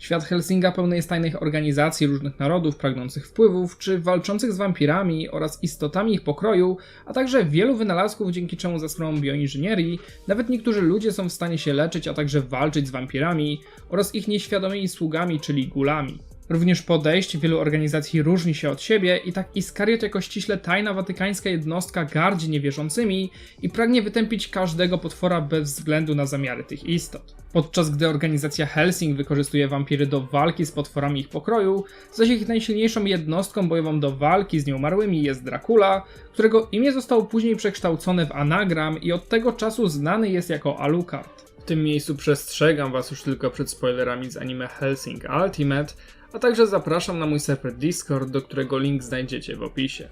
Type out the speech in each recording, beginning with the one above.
Świat Helsinga pełny jest tajnych organizacji różnych narodów pragnących wpływów, czy walczących z wampirami oraz istotami ich pokroju, a także wielu wynalazków, dzięki czemu za sprawą bioinżynierii nawet niektórzy ludzie są w stanie się leczyć, a także walczyć z wampirami oraz ich nieświadomymi sługami, czyli gulami. Również podejście wielu organizacji różni się od siebie i tak Iskariot jako ściśle tajna watykańska jednostka gardzi niewierzącymi i pragnie wytępić każdego potwora bez względu na zamiary tych istot. Podczas gdy organizacja Helsing wykorzystuje wampiry do walki z potworami ich pokroju, zaś ich najsilniejszą jednostką bojową do walki z nieumarłymi jest Dracula, którego imię zostało później przekształcone w anagram i od tego czasu znany jest jako Alucard. W tym miejscu przestrzegam was już tylko przed spoilerami z anime Helsing Ultimate, a także zapraszam na mój serwer Discord, do którego link znajdziecie w opisie.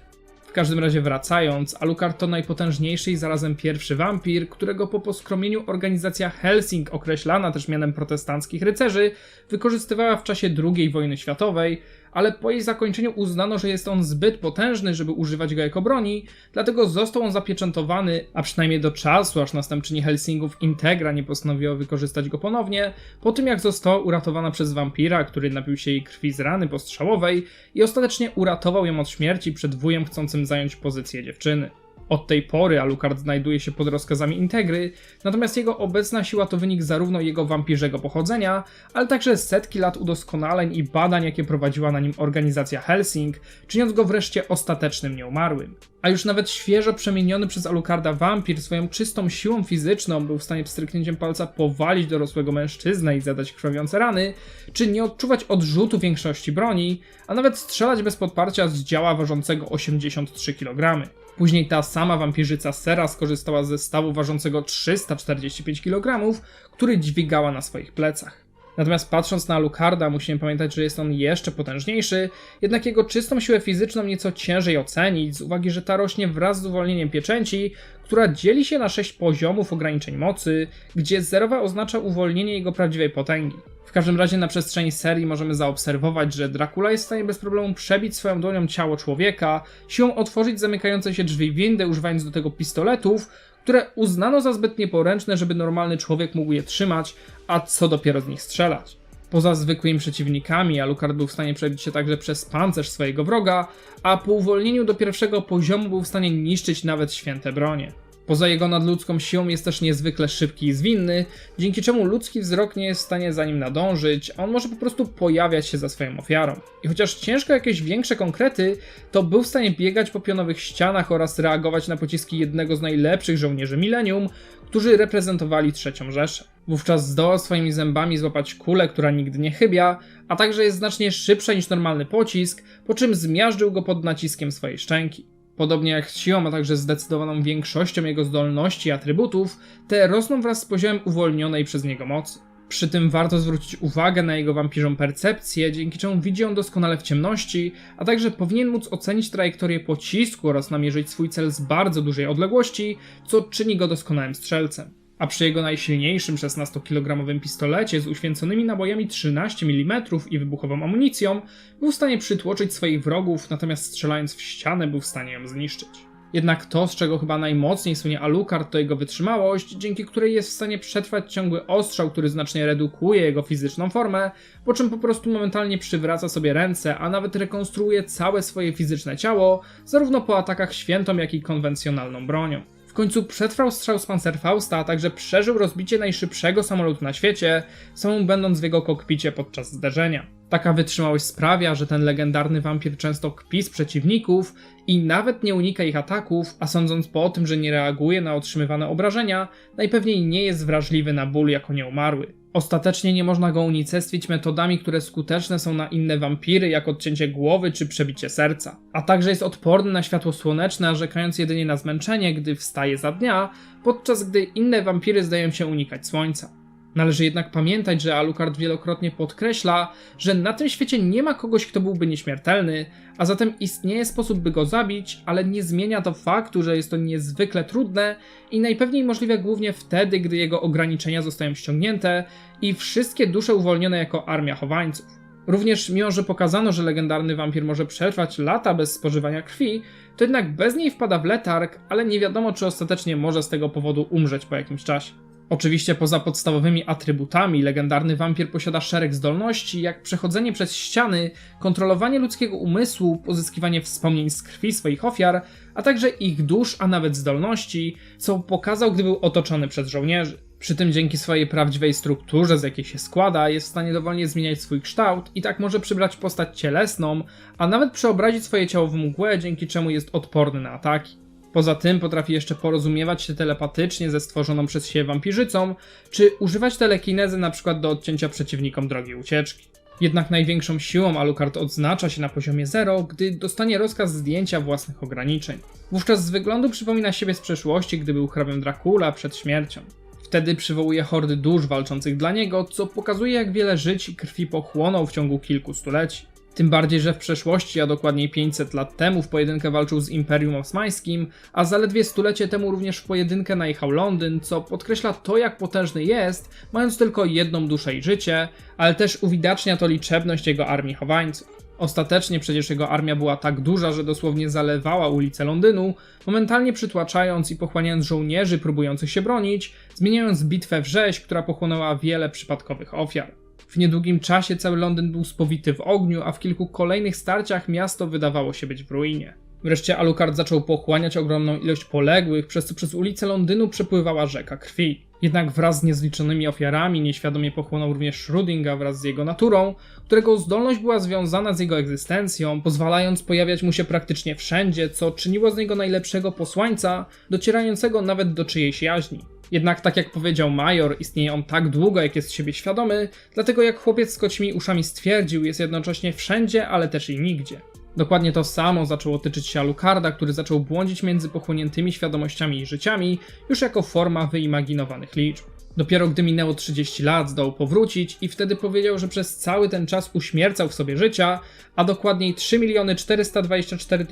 W każdym razie wracając, Alucard to najpotężniejszy i zarazem pierwszy wampir, którego po poskromieniu organizacja Helsing, określana też mianem protestanckich rycerzy, wykorzystywała w czasie II wojny światowej, ale po jej zakończeniu uznano, że jest on zbyt potężny, żeby używać go jako broni, dlatego został on zapieczętowany, a przynajmniej do czasu, aż następczyni Helsingów Integra nie postanowiła wykorzystać go ponownie, po tym jak została uratowana przez wampira, który napił się jej krwi z rany postrzałowej i ostatecznie uratował ją od śmierci przed wujem chcącym zająć pozycję dziewczyny. Od tej pory Alucard znajduje się pod rozkazami Integry, natomiast jego obecna siła to wynik zarówno jego wampirzego pochodzenia, ale także setki lat udoskonaleń i badań, jakie prowadziła na nim organizacja Helsing, czyniąc go wreszcie ostatecznym nieumarłym. A już nawet świeżo przemieniony przez Alucarda wampir swoją czystą siłą fizyczną był w stanie pstryknięciem palca powalić dorosłego mężczyznę i zadać krwawiące rany, czy nie odczuwać odrzutu większości broni, a nawet strzelać bez podparcia z działa ważącego 83 kg. Później ta sama wampirzyca Sera skorzystała ze stawu ważącego 345 kg, który dźwigała na swoich plecach. Natomiast patrząc na Alucarda, musimy pamiętać, że jest on jeszcze potężniejszy, jednak jego czystą siłę fizyczną nieco ciężej ocenić, z uwagi, że ta rośnie wraz z uwolnieniem pieczęci, która dzieli się na 6 poziomów ograniczeń mocy, gdzie zerowa oznacza uwolnienie jego prawdziwej potęgi. W każdym razie na przestrzeni serii możemy zaobserwować, że Dracula jest w stanie bez problemu przebić swoją dłonią ciało człowieka, siłą otworzyć zamykające się drzwi windy, używając do tego pistoletów, które uznano za zbyt nieporęczne, żeby normalny człowiek mógł je trzymać, a co dopiero z nich strzelać. Poza zwykłymi przeciwnikami, Alucard był w stanie przebić się także przez pancerz swojego wroga, a po uwolnieniu do pierwszego poziomu był w stanie niszczyć nawet święte bronie. Poza jego nadludzką siłą jest też niezwykle szybki i zwinny, dzięki czemu ludzki wzrok nie jest w stanie za nim nadążyć, a on może po prostu pojawiać się za swoją ofiarą. I chociaż ciężko jakieś większe konkrety, to był w stanie biegać po pionowych ścianach oraz reagować na pociski jednego z najlepszych żołnierzy Millennium, którzy reprezentowali trzecią Rzeszę. Wówczas zdołał swoimi zębami złapać kulę, która nigdy nie chybia, a także jest znacznie szybsza niż normalny pocisk, po czym zmiażdżył go pod naciskiem swojej szczęki. Podobnie jak z siłą, a także zdecydowaną większością jego zdolności i atrybutów, te rosną wraz z poziomem uwolnionej przez niego mocy. Przy tym warto zwrócić uwagę na jego wampirzą percepcję, dzięki czemu widzi on doskonale w ciemności, a także powinien móc ocenić trajektorię pocisku oraz namierzyć swój cel z bardzo dużej odległości, co czyni go doskonałym strzelcem a przy jego najsilniejszym 16-kilogramowym pistolecie z uświęconymi nabojami 13 mm i wybuchową amunicją był w stanie przytłoczyć swoich wrogów, natomiast strzelając w ścianę był w stanie ją zniszczyć. Jednak to, z czego chyba najmocniej słynie Alucard, to jego wytrzymałość, dzięki której jest w stanie przetrwać ciągły ostrzał, który znacznie redukuje jego fizyczną formę, po czym po prostu momentalnie przywraca sobie ręce, a nawet rekonstruuje całe swoje fizyczne ciało, zarówno po atakach świętą, jak i konwencjonalną bronią. Końcu przetrwał strzał z Panzerfausta, a także przeżył rozbicie najszybszego samolotu na świecie, samą będąc w jego kokpicie podczas zderzenia. Taka wytrzymałość sprawia, że ten legendarny wampir często kpi z przeciwników i nawet nie unika ich ataków, a sądząc po tym, że nie reaguje na otrzymywane obrażenia, najpewniej nie jest wrażliwy na ból jako nieumarły. Ostatecznie nie można go unicestwić metodami, które skuteczne są na inne wampiry, jak odcięcie głowy czy przebicie serca. A także jest odporny na światło słoneczne, narzekając jedynie na zmęczenie, gdy wstaje za dnia, podczas gdy inne wampiry zdają się unikać słońca. Należy jednak pamiętać, że Alucard wielokrotnie podkreśla, że na tym świecie nie ma kogoś, kto byłby nieśmiertelny, a zatem istnieje sposób, by go zabić, ale nie zmienia to faktu, że jest to niezwykle trudne i najpewniej możliwe głównie wtedy, gdy jego ograniczenia zostają ściągnięte i wszystkie dusze uwolnione jako armia chowańców. Również mimo, że pokazano, że legendarny wampir może przetrwać lata bez spożywania krwi, to jednak bez niej wpada w letarg, ale nie wiadomo, czy ostatecznie może z tego powodu umrzeć po jakimś czasie. Oczywiście poza podstawowymi atrybutami, legendarny wampir posiada szereg zdolności, jak przechodzenie przez ściany, kontrolowanie ludzkiego umysłu, pozyskiwanie wspomnień z krwi swoich ofiar, a także ich dusz, a nawet zdolności, co pokazał, gdy był otoczony przez żołnierzy. Przy tym dzięki swojej prawdziwej strukturze, z jakiej się składa, jest w stanie dowolnie zmieniać swój kształt i tak może przybrać postać cielesną, a nawet przeobrazić swoje ciało w mgłę, dzięki czemu jest odporny na ataki. Poza tym potrafi jeszcze porozumiewać się telepatycznie ze stworzoną przez siebie wampirzycą, czy używać telekinezy np. do odcięcia przeciwnikom drogi ucieczki. Jednak największą siłą Alucard odznacza się na poziomie 0, gdy dostanie rozkaz zdjęcia własnych ograniczeń. Wówczas z wyglądu przypomina siebie z przeszłości, gdy był hrabiem Dracula przed śmiercią. Wtedy przywołuje hordy dusz walczących dla niego, co pokazuje jak wiele żyć i krwi pochłonął w ciągu kilku stuleci. Tym bardziej, że w przeszłości, a dokładniej 500 lat temu w pojedynkę walczył z Imperium Osmańskim, a zaledwie stulecie temu również w pojedynkę najechał Londyn, co podkreśla to jak potężny jest, mając tylko jedną duszę i życie, ale też uwidacznia to liczebność jego armii chowańców. Ostatecznie przecież jego armia była tak duża, że dosłownie zalewała ulice Londynu, momentalnie przytłaczając i pochłaniając żołnierzy próbujących się bronić, zmieniając bitwę w rzeź, która pochłonęła wiele przypadkowych ofiar. W niedługim czasie cały Londyn był spowity w ogniu, a w kilku kolejnych starciach miasto wydawało się być w ruinie. Wreszcie Alucard zaczął pochłaniać ogromną ilość poległych, przez co przez ulice Londynu przepływała rzeka krwi. Jednak wraz z niezliczonymi ofiarami nieświadomie pochłonął również Schrödinga wraz z jego naturą, którego zdolność była związana z jego egzystencją, pozwalając pojawiać mu się praktycznie wszędzie, co czyniło z niego najlepszego posłańca, docierającego nawet do czyjejś jaźni. Jednak tak jak powiedział Major, istnieje on tak długo, jak jest siebie świadomy, dlatego jak chłopiec z kocimi uszami stwierdził, jest jednocześnie wszędzie, ale też i nigdzie. Dokładnie to samo zaczęło tyczyć się Alucarda, który zaczął błądzić między pochłoniętymi świadomościami i życiami, już jako forma wyimaginowanych liczb. Dopiero gdy minęło 30 lat, zdołał powrócić i wtedy powiedział, że przez cały ten czas uśmiercał w sobie życia, a dokładniej 3 424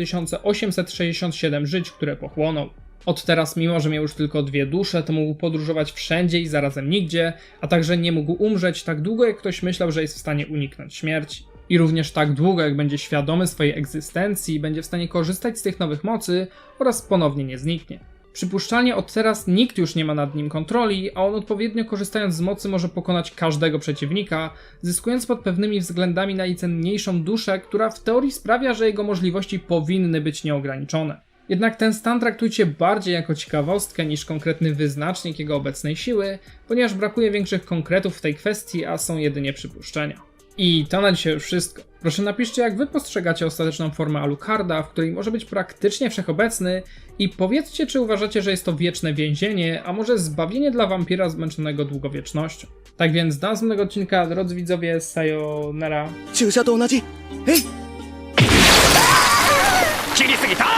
867 żyć, które pochłonął. Od teraz, mimo że miał już tylko dwie dusze, to mógł podróżować wszędzie i zarazem nigdzie, a także nie mógł umrzeć tak długo, jak ktoś myślał, że jest w stanie uniknąć śmierci. I również tak długo, jak będzie świadomy swojej egzystencji będzie w stanie korzystać z tych nowych mocy oraz ponownie nie zniknie. Przypuszczalnie od teraz nikt już nie ma nad nim kontroli, a on odpowiednio korzystając z mocy może pokonać każdego przeciwnika, zyskując pod pewnymi względami najcenniejszą duszę, która w teorii sprawia, że jego możliwości powinny być nieograniczone. Jednak ten stan traktujcie bardziej jako ciekawostkę niż konkretny wyznacznik jego obecnej siły, ponieważ brakuje większych konkretów w tej kwestii, a są jedynie przypuszczenia. I to na dzisiaj już wszystko. Proszę napiszcie, jak wy postrzegacie ostateczną formę Alucarda, w której może być praktycznie wszechobecny i powiedzcie, czy uważacie, że jest to wieczne więzienie, a może zbawienie dla wampira zmęczonego długowiecznością. Tak więc do następnego odcinka, drodzy widzowie, sayonara. 注射と同じえい切りすぎた